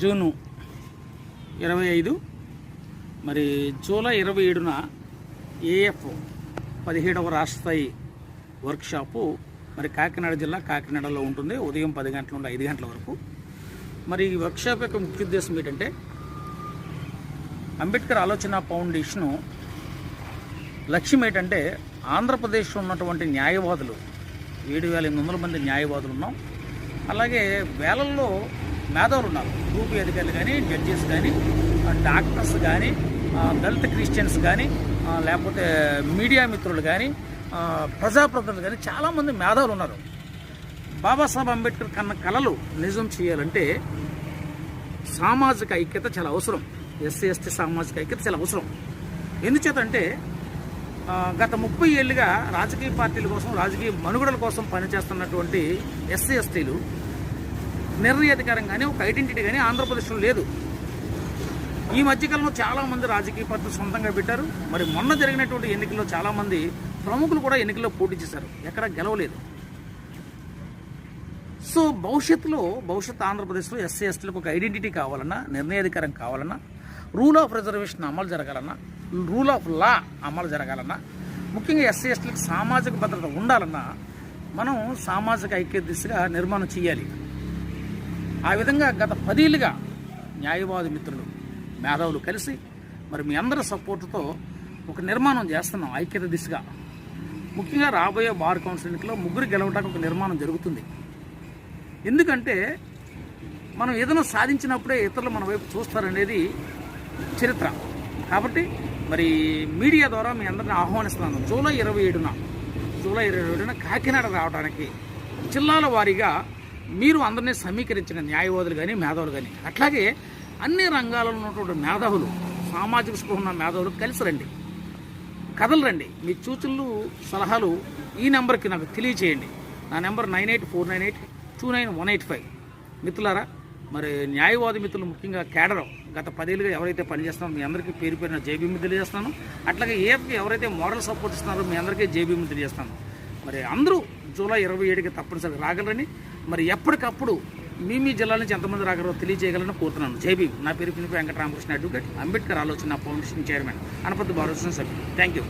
June ఇరవై ఐదు మరి జూలై ఇరవై ఏడున ఏఎఫ్ పదిహేడవ రాష్ట్రస్థాయి వర్క్షాపు మరి కాకినాడ జిల్లా కాకినాడలో ఉంటుంది. ఉదయం పది గంటల నుండి ఐదు గంటల వరకు. మరి ఈ వర్క్షాప్ యొక్క ముఖ్య ఉద్దేశం ఏంటంటే అంబేద్కర్ ఆలోచన ఫౌండేషను లక్ష్యం ఏంటంటే ఆంధ్రప్రదేశ్లో ఉన్నటువంటి న్యాయవాదులు ఏడు వేల ఎనిమిది వందల మంది న్యాయవాదులు ఉన్నాం. అలాగే వేలల్లో మేధావులు ఉన్నారు గ్రూప్ అధికారులు కానీ జడ్జెస్ కానీ డాక్టర్స్ కానీ దళిత క్రిస్టియన్స్ కానీ లేకపోతే మీడియా మిత్రులు కానీ ప్రజాప్రతినిధులు కానీ చాలామంది మేధావులు ఉన్నారు బాబాసాహెబ్ అంబేద్కర్ కన్న కళలు నిజం చేయాలంటే సామాజిక ఐక్యత చాలా అవసరం. ఎస్సీ ఎస్టీ సామాజిక ఐక్యత చాలా అవసరం. ఎందుచేతంటే గత ముప్పై ఏళ్ళుగా రాజకీయ పార్టీల కోసం రాజకీయ మనుగడల కోసం పనిచేస్తున్నటువంటి ఎస్సీ ఎస్టీలు నిర్ణయాధికారం కానీ ఒక ఐడెంటిటీ కానీ ఆంధ్రప్రదేశ్లో లేదు. ఈ మధ్యకాలంలో చాలామంది రాజకీయ పార్టీలు సొంతంగా పెట్టారు. మరి మొన్న జరిగినటువంటి ఎన్నికల్లో చాలామంది ప్రముఖులు కూడా ఎన్నికల్లో పోటీ చేశారు. ఎక్కడ గెలవలేదు. సో భవిష్యత్తులో భవిష్యత్ ఆంధ్రప్రదేశ్లో ఎస్సీ ఎస్టీలకు ఒక ఐడెంటిటీ కావాలన్నా నిర్ణయాధికారం కావాలన్నా రూల్ ఆఫ్ రిజర్వేషన్ అమలు జరగాలన్నా రూల్ ఆఫ్ లా అమలు జరగాలన్నా ముఖ్యంగా ఎస్సీ ఎస్టీలకు సామాజిక భద్రత ఉండాలన్నా మనం సామాజిక ఐక్య దిశగా నిర్మాణం చేయాలి. ఆ విధంగా గత పదేళ్ళుగా న్యాయవాది మిత్రులు మేధావులు కలిసి మరి మీ అందరి సపోర్టుతో ఒక నిర్మాణం చేస్తున్నాం ఐక్యత దిశగా. ముఖ్యంగా రాబోయే బార్ కౌన్సిల్ ఎన్నికలో ముగ్గురు గెలవడానికి ఒక నిర్మాణం జరుగుతుంది. ఎందుకంటే మనం ఏదైనా సాధించినప్పుడే ఇతరులు మన వైపు చూస్తారనేది చరిత్ర. కాబట్టి మరి మీడియా ద్వారా మీ అందరిని ఆహ్వానిస్తున్నాను. జూలై ఇరవై ఏడున జూలై ఇరవై ఏడున కాకినాడ రావడానికి జిల్లాల వారీగా మీరు అందరినీ సమీకరించిన న్యాయవాదులు కానీ మేధావులు కానీ అట్లాగే అన్ని రంగాలలో ఉన్నటువంటి మేధావులు సామాజిక స్పృహ ఉన్న మేధావులు కలిసి రండి. కథలు రండి. మీ సూచనలు సలహాలు ఈ నెంబర్కి నాకు తెలియచేయండి. నా number nine eight four nine eight two nine one eight five. మిత్రులారా మరి న్యాయవాది మిత్రులు ముఖ్యంగా కేడర్ గత పదేళ్ళుగా ఎవరైతే పనిచేస్తున్నారో మీ అందరికీ పేరు పేరున జేబీఎం తెలియజేస్తున్నాను. అట్లాగే ఏఎఫ్కి ఎవరైతే మోడల్ సపోర్ట్ ఇస్తున్నారో మీ అందరికీ జేబీఎం తెలియజేస్తాను మరి అందరూ జూలై ఇరవై ఏడుకి తప్పనిసరిగా రాగలరని మరి ఎప్పటికప్పుడు మీ మీ జిల్లా నుంచి ఎంతమంది రాగలరో తెలియజేయగలని కోరుతున్నాను. జేబీ నా పేరు పినిపి వెంకటరామకృష్ణ అడ్వకేట్. అంబేద్కర్ ఆలోచన ఫౌండేషన్ చైర్మన్. అనపతి భారత సభ్యులు. Thank you